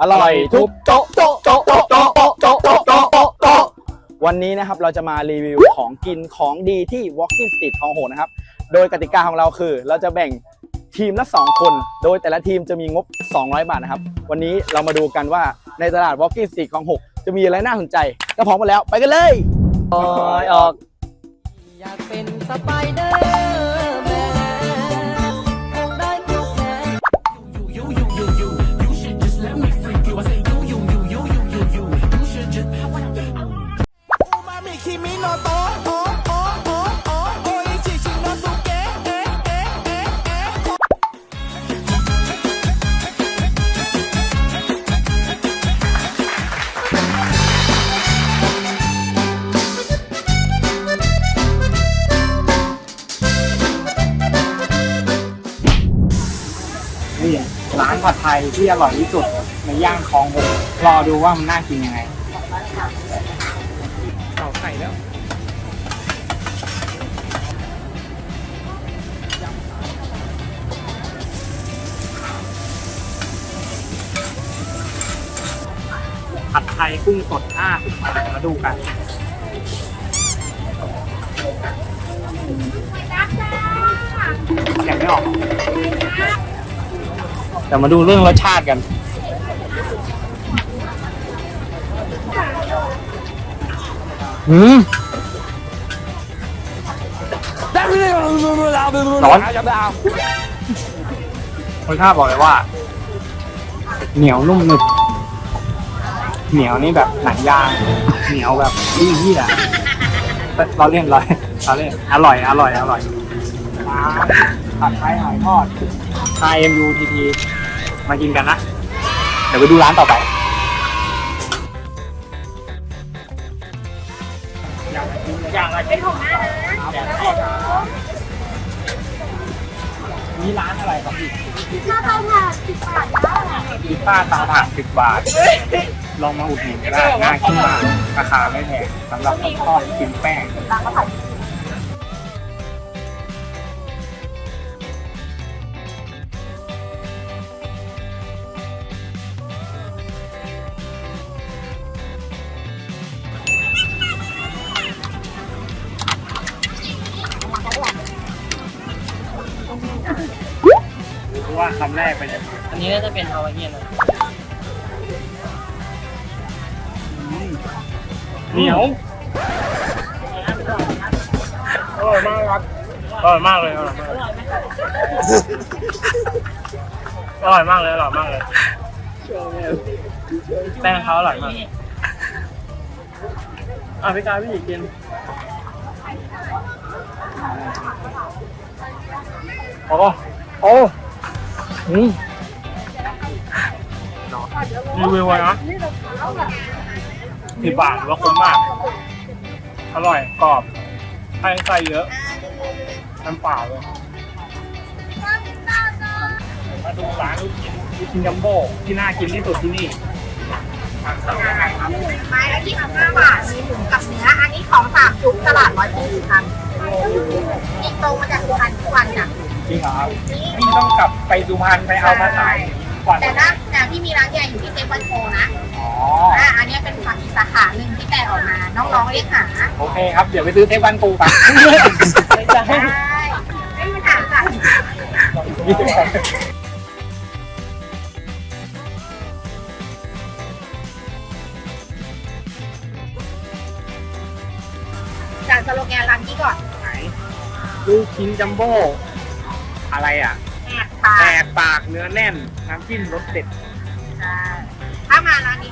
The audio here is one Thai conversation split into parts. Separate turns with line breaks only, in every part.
อร่อยทุกโต๊ะโต๊ะโต๊ะโต๊ะโต๊ะโต๊ะโต๊ะโต๊ะโต๊ะโต๊ะโต๊ะวันนี้นะครับเราจะมารีวิวของกินของดีที่ Walking Street คลองโหนนะครับ โดยกติกาของเราคือ เราจะแบ่งทีมละ 2 คน โดยแต่ละทีมจะมีงบ 200 บาทนะครับ วันนี้เรามาดูกันว่าในตลาด Walking Street คลองหกจะมีอะไรน่าสนใจก็พร้อมกันแล้วไปกันเลยออยออก
อยากเป็นสไปเดอร์ คิมินี่
ร้านผัดไทยที่อร่อยที่สุดในย่างคลองหกรอดูว่ามันน่ากินยังไง กุ้งสด50บาทมาดูกันอยากไม่ออกเดี๋ยวมาดูเรื่องรสชาติกันอืมร้อนรสชาติบอกเลยว่า เหนียวนุ่มหนึบ เหนียวนี่แบบหนังยาง เหนียวแบบนี่ที่อะเราเล่นเราเราเล่นอร่อย อร่อย อร่อยผัดไทยหอยทอด IMUTT มากินกันนะ เดี๋ยวไปดูร้านต่อไปอย่างละเป็นของหน้านะนี่ร้านอะไรครับพี่
ข้าวเตาถ่านสิบบาท
พิซซ่าเตาถ่านสิบบาท ลองมาอุดหนุนก็ได้น่ากินมากราคาไม่แพงสำหรับคนชอบกินแป้งรู้ว่าคำแรกเป็นยังไง
อั นนี้น่าจะเป็นฮาวายเอียนนะ
เหนียวอร่อยมากครับอร่อยมากเลยอร่อยมากเลยอร่อยมากเลยอร่อยมากเลยแป้งเขาอร่อยมากอะพี่กายพี่หญิงกินโอ้โอ้อืม รีวิวไว้นะสิบบาทถือว่าคุ้มมาก อร่อยกรอบไส้ไส้เยอะน้ำเปล่าเลยมาดูร้านลูกชิ้นลูกชิ้นจัมโบ้ที่น่ากินที่สุดที่นี่
ไม้ละที่สิบห้าบาท มีหมูกับเนื้อ อันนี้ของฝากจุกตลาดร้อยปีสุพรรณนี่ตรงมาจากสุพรรณทุกวันจ้ะ
จริงเหรอครับพี่ต้องกลับไปสุพรรณไปเอามาขายก่อน
แต่นะแต่ ที่มีร้านใหญ่อยู่ที่เซฟวันโคนะ
อ๋อ
อ่าอันนี้เป็นฝั่งอีกสาขาหนึ่งที่แต่ออกมา น้องๆเรียกหา
โอเคครับ เดี๋ยวไปซื้อเทปวันปูไป
ได้ไม่มีปัญหาจ้ะจากสโลแกนร้านนี้ก่อน
ไหนลูกชิ้นจัมโบ้อะไรอะ
แอบปา
แห
ก
กปากเนื้อแน่น น้ำจิ้มรสเด็ด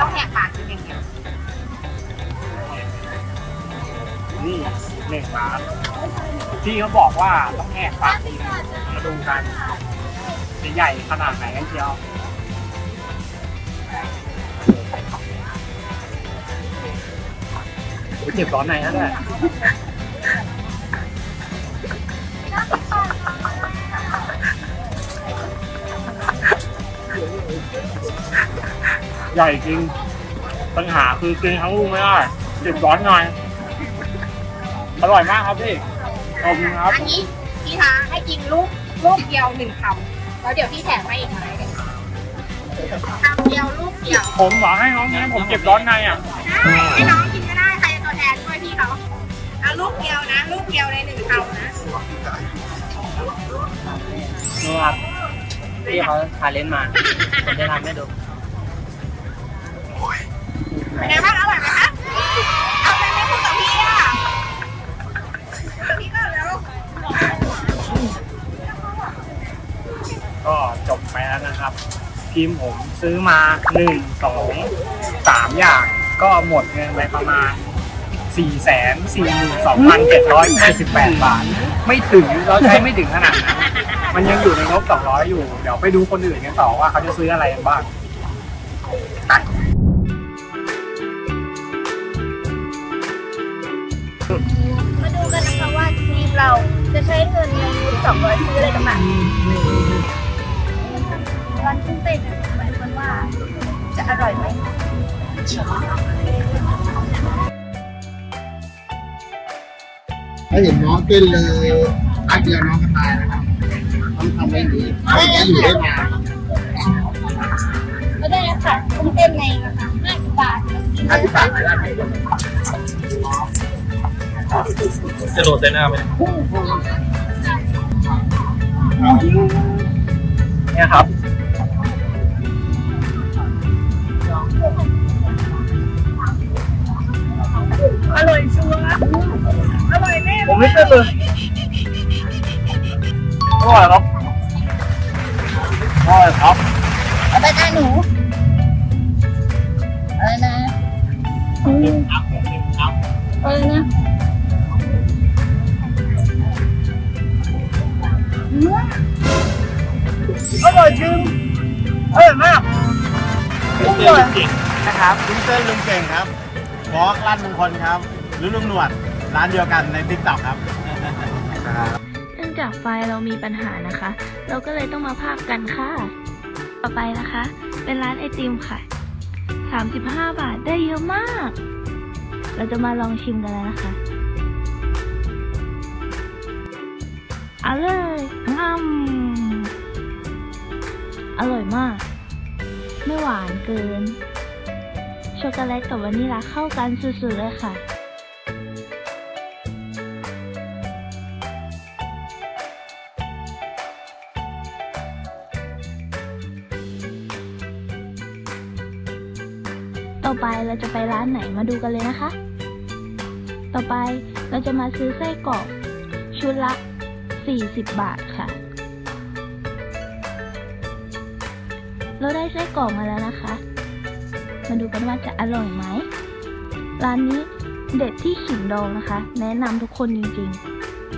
ต้องแหกปากกินอย่างเดียว
นี่หนึ่งร้ากที่เขาบอกว่าต้องแหกปากกินมาดูกันจะใหญ่ขนาดไหนกันเชียวเจ็บร้อนในนั่นแหละ ใหญ่จริง ปัญหาคือกินทั้งลูกไม่ได้เจ็บร้อนหน่อย อร่อยมากครับพี่ ขอบคุณครับ
อันนี้พี่ท้าให้กินลูกลูกเดียวหนึ่งคำแล้วเดี๋ยวพี่แถมให้อีกไม้หนึ่งคำเดียวลูกเกี่ยว
ผมบอกให้น้องนี้ผมเก็บร้อนในอะ
ได้ให้น้องกินก็ได้ใครจะตัวแทนช่วยพี่เขาเอาลูกเดียวนะ ลูกเดียวในหนึ่งคำนะ
ดูครับพี่เขาทาเลนต์มาผมจะทำให้ดู
เป็นไงบ้างอร่อยไหมคะเอาไปไม่พูดกับพี่อะพี่ก็แล้ว
ก็จบไปแล้วนะครับทีมผมซื้อมาหนึ่งสองสามอย่างก็หมดเงินไปประมาณสี่แสนสี่หมื่นสองพันเจ็ดร้อยห้าสิบแปดบาท ไม่ถึงเราใช้ไม่ถึงขนาดนั้นมันยังอยู่ในงบสองร้อยอยู่ เดี๋ยวไปดูคนอื่นกันต่อว่าเขาจะซื้ออะไรกันบ้าง
มา เราจะใช้เงินในยุคสองร้อยซื้ออะไรกันบ้างร้านกุ้งเต้นหมายความว่าจะอร่อยไหม
ถ้าเห็นน้องเต้นเลยพักเดียวน้องก็ตายนะครับต้องทำให้ดีเขาจะอยู่ได้นาน
ก็ได้แล้วค่ะกุ้งเต้นในห้าสิบบาท
ห้าสิบบาทได้ไหม
จะโดดใส่หน้าไหม
เนี่ยครับ
อร่อยชัวร์อร่อยแน่
ผมไม่เชื่อเลยอร่อยครับอร่อยครับ
เอาไปได้หนูอะไรนะอืมอะไรนะ กุ้งเลย
นะครับลุงเต้นลุงเก่งครับวอล์กร้านมงคลครับ หรือลุงหนวด ร้านเดียวกันในทิกตอกครับ
เนื่องจากไฟล์เรามีปัญหานะคะ เราก็เลยต้องมาภาคกันค่ะ ต่อไปนะคะ เป็นร้านไอติมค่ะ 35 บาทได้เยอะมาก เราจะมาลองชิมกันแล้วนะคะ เอาเลยงำอร่อยมาก ไม่หวานเกิน ช็อกโกแลตกับวานิลาเข้ากันสุดๆเลยค่ะ ต่อไปเราจะไปร้านไหนมาดูกันเลยนะคะ ต่อไปเราจะมาซื้อไส้กรอกชุดละ 40 บาทค่ะ เราได้ไส้กรอกมาแล้วนะคะ มาดูกันว่าจะอร่อยไหม ร้านนี้เด็ดที่ขิงดองนะคะ แนะนำทุกคนจริง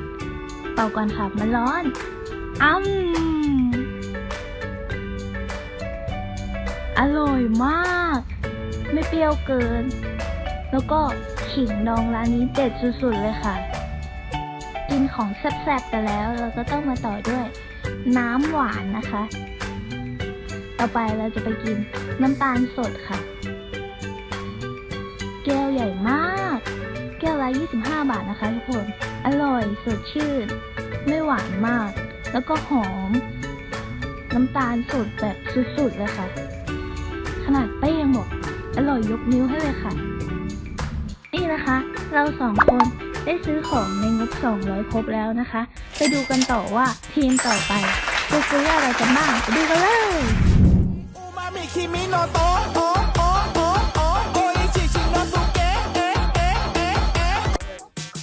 ๆ เป่าก่อนค่ะ มันร้อน อ้ำอร่อยมาก ไม่เปรี้ยวเกิน แล้วก็ขิงดองร้านนี้เด็ดสุดๆเลยค่ะ กินของแซ่บๆไปแล้ว เราก็ต้องมาต่อด้วยน้ำหวานนะคะ ต่อไปเราจะไปกินน้ำตาลสดค่ะ แก้วใหญ่มาก แก้วละ25 บาทนะคะทุกคน อร่อยสดชื่น ไม่หวานมาก แล้วก็หอม น้ำตาลสดแบบสุดๆเลยค่ะ ขนาดเป้ยังบอกอร่อยยกนิ้วให้เลยค่ะ นี่นะคะ เราสองคนได้ซื้อของในงบ 200 ครบแล้วนะคะ ไปดูกันต่อว่าทีมต่อไปจะซื้ออะไรกันบ้าง ไปดูกันเลย
อูมามิคิมิโนโตะโอะโอะโอะโอะโออิชิชิโนสุเกะเอะเอะเอะเอ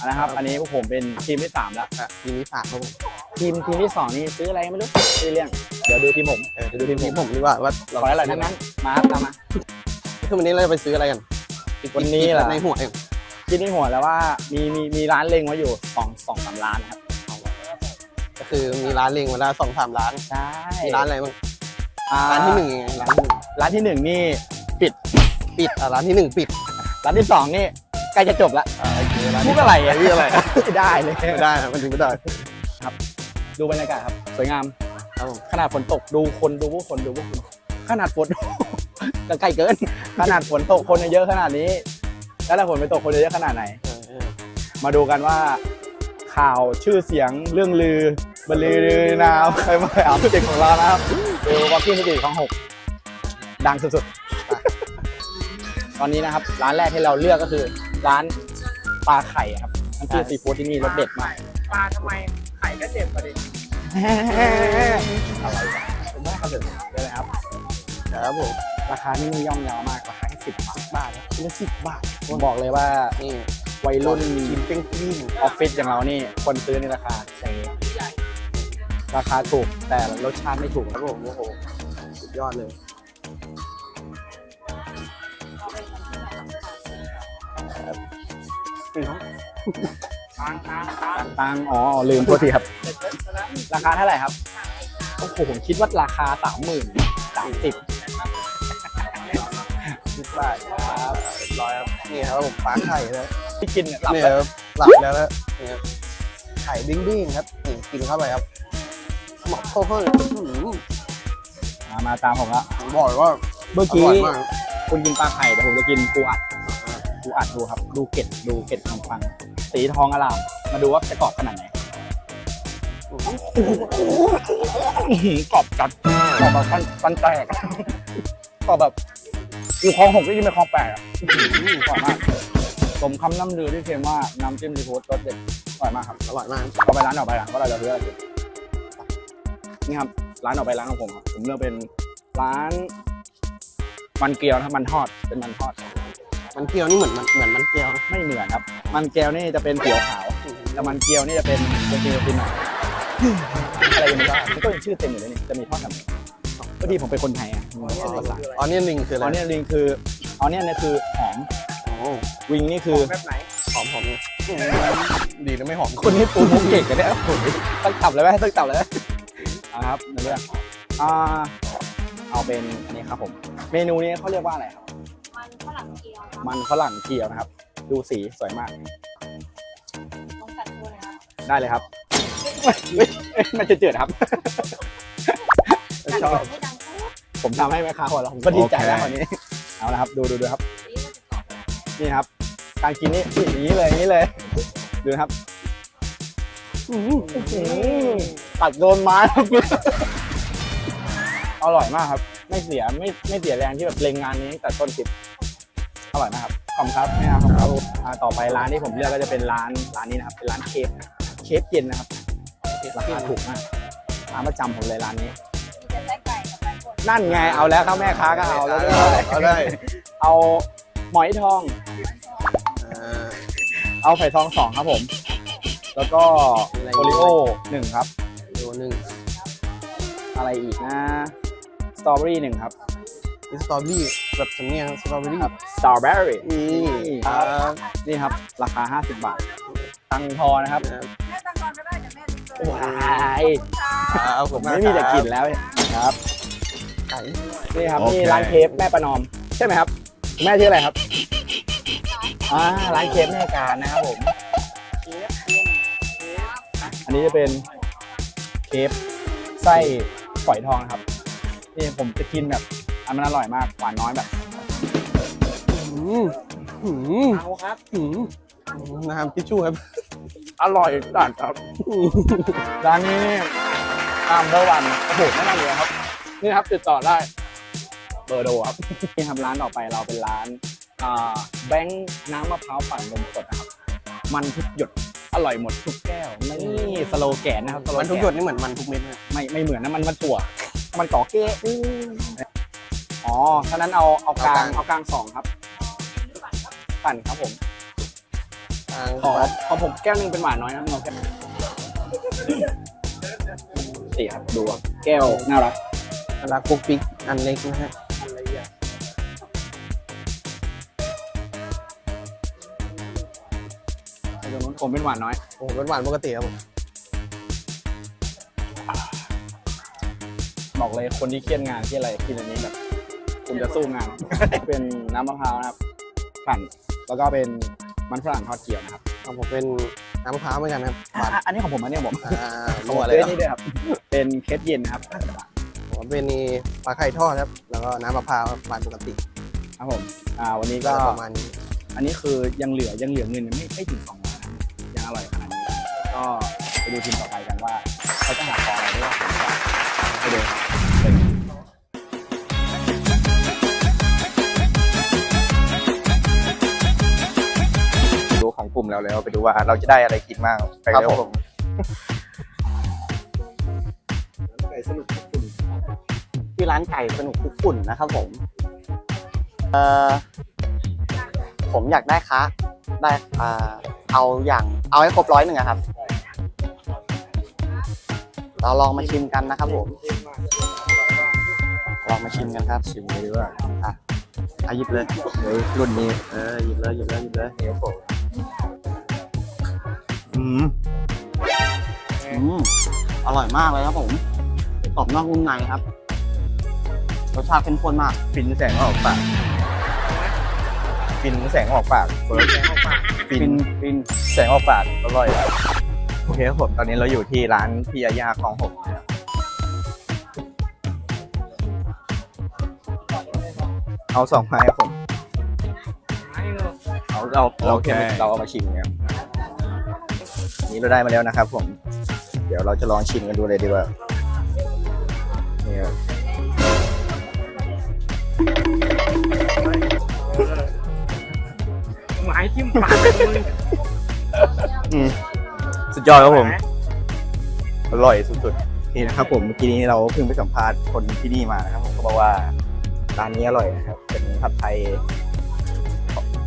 ะ
นะครับ อันนี้พวกผมเป็นทีมที่สามแล้ว
ทีนี้ฝากครับผม
ทีมทีมที่สองนี่ซื้ออะไรไม่รู้ซื้อเรื่อง เดี๋ยวดูทีมผม
เดี๋ยวดูทีมผมดีกว่าว่า
ขออะไรทั้งนั้นมาครับตามมา
คือวันนี้เราจะไปซื้ออะไรกัน
วันนี้เหรอ
ในหัวเอง
คิดในหัวแล้วว่ามีมีมีร้านเล็งไว้อยู่สองสองสามร้านนะครับ
ก็คือมีร้านเล็งมาแล้วสองสามร้าน
ใช่
มีร้านอะไรบ้าง
อ่
ร้านที่หนึ่งยังไงร้านที่หนึ่ง
ร้านที่หนึ่งนี่ปิด
ปิดอะร้านที่หนึ่งปิด
ร้านที่สองนี่ใกล้จะจบละ
อ่าโอเคร้าน
พู
ที่
ดอะไรอะ
ไม่อะไร
ไม่ได้เลย
ไม่ได้ครับมันถึงไม่ได้
ดูบรรยากาศครับสวยงาม
ครับผม
ขนาดฝนตกดูคนดูผู้คนดูผู้คนขนาดฝนก็ใกล้เกิน ขนาดฝนตกคนยังเยอะขนาดนี้ แล้วถ้าฝนไม่ตกคนจะเยอะขนาดไหน
เออเออ
มาดูกันว่าข่าวชื่อเสียงเรื่องลือบรรลือรือนาวใครมาอ่านเจ็กของเรานะครับดูวอลกิ้งสตรีทของหก ดังสุด
ไป
ตอนนี้นะครับ ร้านแรกที่เราเลือกก็คือ ร้านปลาไข่ครับน้ำจิ้มซีฟู้ดที่นี่รสเด็ดมาก
ปลาทำไมไข่ก็เจ็บประเด็น
อะไรวะผมว่าเขาเดือดเลยนะครับ
ครับผม
ราคานี่ย่อมเยาวมากราคาแค่สิบบาทบาทชิ้นละสิบบาทผมบอกเลยว่านี่วัยรุ่นชิ้นเป้งปิ้งออฟฟิศอย่างเรานี่ คนซื้อในราคาเซราคาถูกแต่รสชาติไม่ถูกครับผมโอ้โหสุดยอดเลย ตังค์อ๋อลืมโทษทีครับ ราคาเท่าไหร่ครับโอ้โหผมคิดว่าราคาสามหมื่นสามสิบคิดว่าครับเรียบร้อยครับ
นี่ครับผมปลาไข่นะ
ที่กินเนี่ยหลับ
นี่
แล้ว
ครับหลับแล้วนะนี่ครับไข่บิ้งบิ้งครับนี่กินเข้าไปครับหมอกเข้าให้อื้อหือ
มามาตามผมละ
ผมบอกเลยว่า
เมื่อ
อ
กี้
ร่อยมาก
คุณกินปลาไข่แต่ผมจะกินปูอัดปูอัดดูครับ ดูเกล็ดดูเกล็ดขนมปัง สีทองอลาม มาดูว่าจะกรอบขนาดไหนอื้อหือกรอบจัดกรอบแบบฟันฟันแตกกรอบแบบอยู่คลองหกได้ยินเป็นคลองแปดอะอื้อหือกรอบมากสมคำน้ำลือที่เค็มว่าน้ำจิ้มซีฟู้ดรสเด็ดอร่อยมากครับ
อร่อยมาก
เอาไปร้านออกไปหลังก็เราจะเลือกนี่ครับร้านออกไปร้านของผมครับผมเลือกเป็นร้านมันเกี๊ยวนะครับมันทอดเป็นมันทอด
มันเกี๊ยวนี่เหมือนมันเหมือนมันเกี๊ยวนะ
ไม่เหมือนครับ มันแก้วนี่จะเป็นเขียวขาวแต่มันเกี๊ยวนี่จะเป็นเป็นตีนตีนหน่อยอะไรกันไม่รู้มันก็ยังชื่อเต็มอยู่เลยนี่จะมีทอดกับพอดีผมเป็นคนไทยอะมันเป็นภาษา
อ๋อนี่ลิงคืออะไร
อ๋อเนี่ยลิงคืออ๋อเนี่ยเนี่ยคือหอม
โอ้
วิงนี่คือ
แบบไหน
หอมหอมนี่ดีนะไม่หอม
คนนี้ปูมุกเก่งกันเนี่ยโอ้โหต้องตับเลยไหมต้องตับเลยไหมเอาครับในเรื่องอ่าเอาเป็นอันนี้ครับผม เมนูนี้เขาเรียกว่าอะไรครับ
มันฝรั่งเกี๊ยวครับ
มันฝรั่งเกี๊ยวนะครับ ดูสีสวยมาก
ต้องกัดตัวเลยครับ
ได้เลยครับเฮ้ยเฮ้ยเอ้ยมันจะเจืดครับ ชอบ
ไม่ดังปุ๊บ
ผมทำให้แม่ค้าหัวเราะผมก็ดีใจแล้ววันนี้ เอาละครับ ดูดูดูครับ
นี่มันจะกรอบแล้ว
นี่ครับ การกินนี่นี่อย่างนี้เลยอย่างนี้เลย ดูนะครับอื้อหือตัดโดนไม้ครับอร่อยมากครับ ไม่เสียไม่ไม่เสียแรงที่แบบเล็งงานนี้ตั้งแต่ต้นคลิป อร่อยมากครับขอบคุณครับนี่นะครับครับอ่าต่อไปร้านที่ผมเลือกก็จะเป็นร้านร้านนี้นะครับ เป็นร้านเคฟเคฟเย็นนะครับราคาถูกมากร้านประจำผมเลยร้านนี้
มีแต่ไส้ไก่กับไส้กด
นั่นไงเอาแล้วครับแม่ค้าก็เอาแล้วด้วย
เอาได้
เอาหมอยทอง
อ่า
เอาไผ่ทองสองครับผม แล้วก็โอริโอหนึ่งครับ
ดูหนึ่ง
อะไรอีกนะสตรอเบอรี่หนึ่งครับ
นี่ สตรอเบอรี่แบบสำเนียงสตรอเบอรี่
ครับสตรอเบอรี่
นี่
ค
ค
รั
รั
บบนี่ครับ ราคา 50 บาท ตังค์ทอนะครับ
แม่ตังกอนก็ได้แต่แม่ติ๊กเลย
ว้าย
เอาผม
ไม่มีแต่กลิ่นแล้วเนี่ยครับ
ไก่
นี่ครับ
โอเค
นี่ร้านเคฟแม่ประนอม ใช่ไหมครับคุณแม่ชื่ออะไรครับอ่าร้านเคฟแม่การนะครับผมอันนี้จะเป็นเคฟไส้ฝอยทองนะครับนี่ผมจะกินแบบ อันมันอร่อยมาก หวานน้อยแบบ
หืมหืม
เอาครับ
หืมน้ำทิชชู่ครับ
อร่อยจัดครับ ร้านนี้ตามเบอร์วันโอ้โหแน่นอนเลยครับ นี่ครับติดต่อได้ เบอร์โดครับ นี่ครับร้านต่อไปเราเป็นร้านอ่าแบงค์น้ำมะพร้าวปั่นนมสดนะครับ มันทุกหยด อร่อยหมดทุกแก้ว นี่สโลแกนนะครับสโลแก
มันทุกหยดนี่เหมือนมันทุกเม็ดเลย
ไม่ไม่เหมือนนะมันมันตัวมันต่อเก้อ๋อ ฉะนั้นเอาเอากลางเอากลางสองครับปั่นครับผม
ทาง
ขอขอผมแก้วหนึงเป็นหวานน้อยนะน้องแก้วสี่ครับดูครับแก้วน่ารัก
รักปุ๊กปิ๊กอันเล็กนะฮะ
ไอ้ตรงนู้นผมเป็นหวานน้อย
โอ้โหหวานๆปกติครับผม
บอกเลยคนที่เครียดงานที่อะไรกินอันนี้แบบ คุณจะสู้งาน เป็นน้ำมะพร้าวนะครับปั่นแล้วก็เป็นมันฝรั่งทอดเกี๊ยวนะครับ
ของผมเป็นน้ำมะพร้าวเหมือนกันครับหวาน
อะอันนี้ของผมอันนี้ของผม
อ่า
ของ
มั่
ผ
ว
ม
เลย
เป็น
ครับ
นี่ด้วยครับ เป็นเคสเย็นนะครับ
ผมเป็นนี่ปลาไข่ทอดครับ แล้วก็น้ำมะพร้าวครับหวานปกติ
ครับผมอ่าวันนี้
ก็
ก็
ประมาณนี้
อันนี้คือยังเหลือยังเหลือเงินไม่ไม่ถึงสองร้อยนะยังอร่อยขนาดนี้ก็ไปดูทีมต่อไปกันว่าเขาจะหาของอะไรได้บ้างไปดูครับ
มแล้วแล้วไปดูว่าเราจะได้อะไรกินบ้างไปแล้วผม
ที่ร้านไก่สนุกคุกฝุ่นนะครับผม เอ่อ ผมอยากได้คะได้อ่าเอาอย่าง เอาให้ครบร้อยหนึ่งอะครับ เราลองมาชิมกันนะครับผมลองมาชิมกันครับ ชิมเลยดีกว่าอะเอาหยิบเลย เดี๋ยวรุ่นนี้เออหยิบเลยหยิบเลยหยิบเลย เดี๋ยวผมอื มอืมอร่อยมากเลยครับผมกรอบนอกนุ่มในครับ รสชาติเข้มข้นมาก
ฟินแสงออกปาก ฟินแสงออกปากเฟิร์สฟินฟินแสงออกปากอร่อยครับโอเคครับผมตอนนี้เราอยู่ที่ร้านพี่ยาย่าของผมนะครับเอาสองไม้ครับผม เอาเราเราแค่เราเอามาชิมเนี่ย นี่เราได้มาแล้วนะครับผม เดี๋ยวเราจะลองชิมกันดูเลยดีกว่านี่ครับ
หมายทิ่มปากมึง
อืมสุดยอดครับผม อร่อยสุดๆนี่นะครับ ผมเมื่อกี้นี้เราเพิ่งไปสัมภาษณ์คนที่นี่มานะครับ ผมเขาบอกว่าร้านนี้อร่อยนะครับ เป็นผัดไทย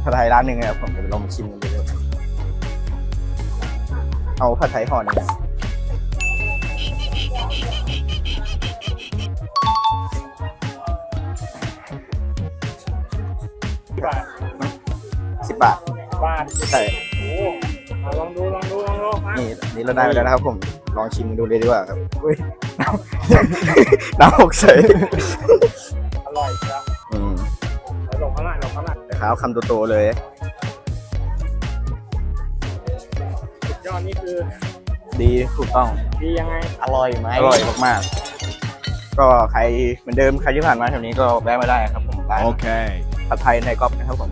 ผัดไทยร้านหนึ่งนะครับผมเดี๋ยวลองมาชิมกันดู เลยเอาผัดไทยห่อหนึงนะสิบบาท
บาท
ใช่
โอ้เอาลองดูลองดูลองดูมา
นี่นี่เราได้มาแล้วนะครับผม ลองชิมดูเลยดีกว่าครับอุ้ยน้ำน้ำหกใส
อร่อยจ้ะ
อืม
หลงข้างหลังหลงข้างหลัง
แต่ขาวคำโตๆเลย
ยอดนี่คือ
ดีถูกต้อง
ดียังไง
อร่อยไหม
อร่อยมากๆ ก็ใครเหมือนเดิมใครที่ผ่านมาแถวนี้ก็แวะมาได้ครับผมร้าน
Okay.
ผัดไทยในก๊อฟนะครับผม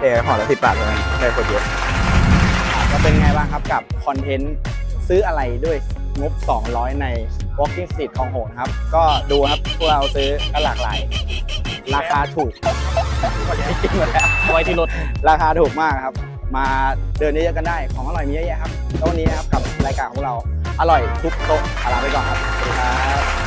แต่ห่อละสิบบาทเท่านั้นได้คนเยอะก็เป็นไงบ้างครับกับคอนเทนต์ซื้ออะไรด้วยงบ 200 ใน Walking Street ของโหนครับ ก็ดูครับพวกเราซื้อก็หลากหลาย ราคาถูกจริงๆแล้วไว้ที่รถ ราคาถูกมากครับ มาเดินเยอะๆกันได้ ของอร่อยมีเยอะแยะครับแล้ววันนี้นะครับกับรายการของเราอร่อยทุกโต๊ะลาไปก่อนครับสวัสดีครับ